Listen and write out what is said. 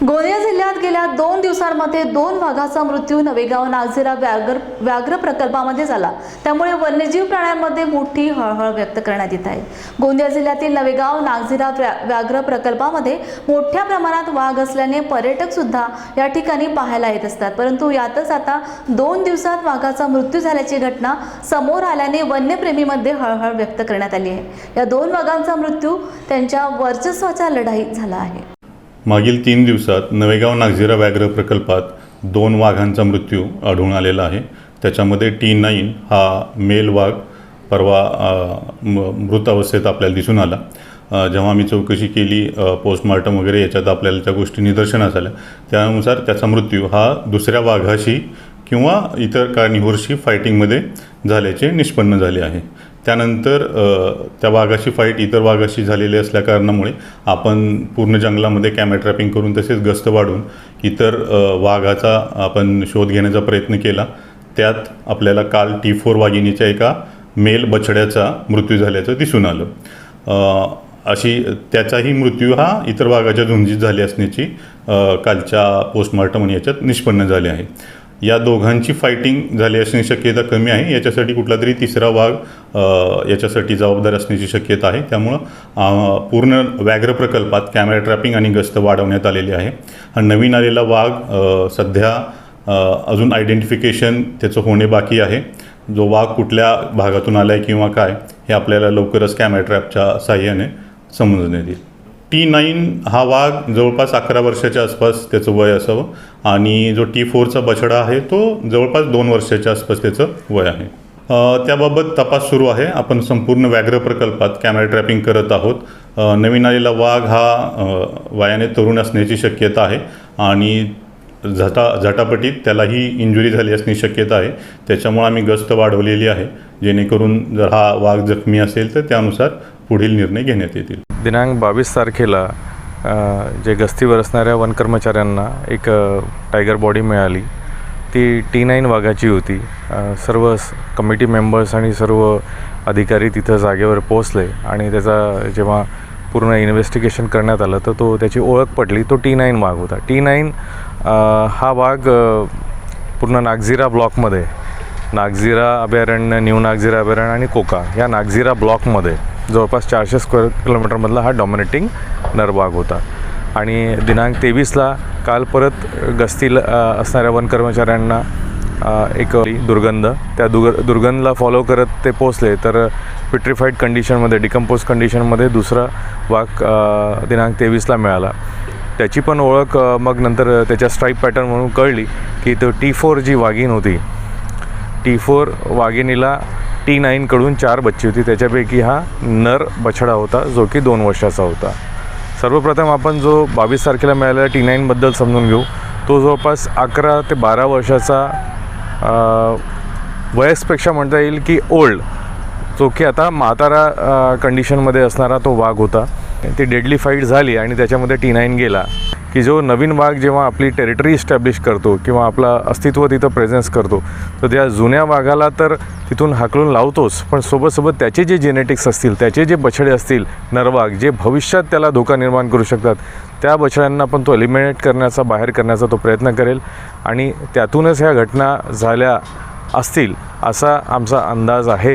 गोंदिया जिल्ह्यात गेल्या दोन दिवसांमध्ये दोन वाघाचा मृत्यू नवेगाव नागझिरा व्याघ्र व्याघ्र प्रकल्पामध्ये झाला. त्यामुळे वन्यजीव प्राण्यांमध्ये मोठी हळहळ व्यक्त करण्यात येत आहे. गोंदिया जिल्ह्यातील नवेगाव नागझिरा व्या व्याघ्र प्रकल्पामध्ये मोठ्या प्रमाणात वाघ असल्याने पर्यटक सुद्धा या ठिकाणी पाहायला येत असतात. परंतु यातच आता दोन दिवसात वाघाचा मृत्यू झाल्याची घटना समोर आल्याने वन्यप्रेमीमध्ये हळहळ व्यक्त करण्यात आली आहे. या दोन वाघांचा मृत्यू त्यांच्या वर्चस्वाच्या लढाईत झाला आहे. मागील तीन दिवसात नवेगाव नागझिरा व्याघ्र प्रकल्पात दोन वाघांचा मृत्यू आढळून आलेला आहे. त्याच्यामध्ये टी नाईन हा मेल वाघ परवा म- मृत अवस्थेत आपल्याला दिसून आला. जेव्हा आम्ही चौकशी केली पोस्टमार्टम वगैरे याच्यात आपल्याला त्या गोष्टी निदर्शनास आल्या. त्यानुसार त्याचा मृत्यू हा दुसऱ्या वाघाशी किंवा इतर कार्निव्हरशी फायटिंगमध्ये झाल्याचे निष्पन्न झाले आहे. त्यानंतर त्या वाघाशी फाईट इतर वाघाशी झालेली असल्या कारणामुळे आपण पूर्ण जंगलामध्ये कॅमेरा ट्रॅपिंग करून तसेच गस्त वाढून इतर वाघाचा आपण शोध घेण्याचा प्रयत्न केला. त्यात आपल्याला काल टी फोर वाघिणीच्या एका मेल बछड्याचा मृत्यू झाल्याचं दिसून आलं. अशी त्याचाही मृत्यू हा इतर वाघाच्या झुंजीत झाली असण्याची कालच्या पोस्टमॉर्टम याच्यात निष्पन्न झाले आहे. या दोघांची फायटिंग झाली असण्याची शक्यता कमी आहे. याच्यासाठी कुठला तरी तिसरा वाघ याच्यासाठी जबाबदार असण्याची शक्यता आहे. त्यामुळं पूर्ण व्याघ्र प्रकल्पात कॅमेरा ट्रॅपिंग आणि गस्त वाढवण्यात आलेली आहे. हा नवीन आलेला वाघ सध्या अजून आयडेंटिफिकेशन त्याचं होणे बाकी आहे. जो वाघ कुठल्या भागातून आला आहे किंवा काय हे आपल्याला लवकरच कॅमेरा ट्रॅपच्या साह्याने समजण्यात येईल. टी नाईन हा वाघ जवळपास अकरा वर्षाच्या आसपास त्याचं वय असावं. आणि जो टी फोरचा बछडा आहे तो जवळपास दोन वर्षाच्या आसपास त्याचं वय आहे. त्याबाबत तपास सुरू आहे. आपण संपूर्ण व्याघ्र प्रकल्पात कॅमेरा ट्रॅपिंग करत आहोत. नवीन आलेला वाघ हा वयाने तरुण असण्याची शक्यता आहे. आणि झटा झटापटीत त्यालाही इंजुरी झाली असण्याची शक्यता आहे. त्याच्यामुळे आम्ही गस्त वाढवलेली आहे. जेणेकरून जर हा वाघ जखमी असेल तर त्यानुसार पुढील निर्णय घेण्यात येतील. दिनांक बावीस तारखेला जे गस्तीवर असणाऱ्या वन कर्मचाऱ्यांना एक टायगर बॉडी मिळाली. ती टी नाईन वाघाची होती. सर्व कमिटी मेंबर्स आणि सर्व अधिकारी तिथं जागेवर पोचले आणि त्याचा जेव्हा पूर्ण इन्व्हेस्टिगेशन करण्यात आलं तर तो त्याची ओळख पडली तो टी नाईन वाघ होता. टी नाईन हा वाघ पूर्ण नागझिरा ब्लॉकमध्ये नागझिरा अभयारण्य न्यू नागझिरा अभयारण्य आणि कोका या नागझिरा ब्लॉकमध्ये जवळपास चारशे स्क्वेअर किलोमीटरमधला हा डॉमिनेटिंग नरबाग होता. आणि दिनांक तेवीसला काल परत गस्तील असणाऱ्या वन कर्मचाऱ्यांना एक दुर्गंध त्या दुर्ग दुर्गंधला फॉलो करत ते पोचले तर पिट्रिफाईड कंडिशनमध्ये डिकम्पोज कंडिशनमध्ये दुसरा वाघ दिनांक तेवीसला मिळाला. त्याची पण ओळख मग नंतर त्याच्या स्ट्राईप पॅटर्न म्हणून कळली की तो टी फोर जी वाघीण होती. टी फोर वाघिणीला टी नाईनकडून चार बच्ची होती. त्याच्यापैकी हा नर बछडा होता जो की दोन वर्षाचा होता. सर्वप्रथम आपण जो बावीस तारखेला मिळालेला टी नाईनबद्दल समजून घेऊ. तो जवळपास अकरा ते बारा वर्षाचा वयसपेक्षा म्हणता येईल की ओल्ड जो की आता म्हातारा कंडिशनमध्ये असणारा तो वाघ होता. ती डेडली फाईट झाली आणि त्याच्यामध्ये टी नाईन गेला. की जो नवीन वाघ जेव्हा आपली टेरिटरी इस्टॅब्लिश करतो किंवा आपलं अस्तित्व तिथं प्रेझेन्स करतो तर त्या जुन्या वाघाला तर तिथून हाकलून लावतोच. पण सोबतसोबत त्याचे जे जेनेटिक्स असतील त्याचे जे बछडे असतील नरवाघ जे भविष्यात त्याला धोका निर्माण करू शकतात त्या बछड्यांना पण तो एलिमिनेट करण्याचा बाहेर करण्याचा तो प्रयत्न करेल. आणि त्यातूनच ह्या घटना झाल्या असतील असा आमचा अंदाज आहे.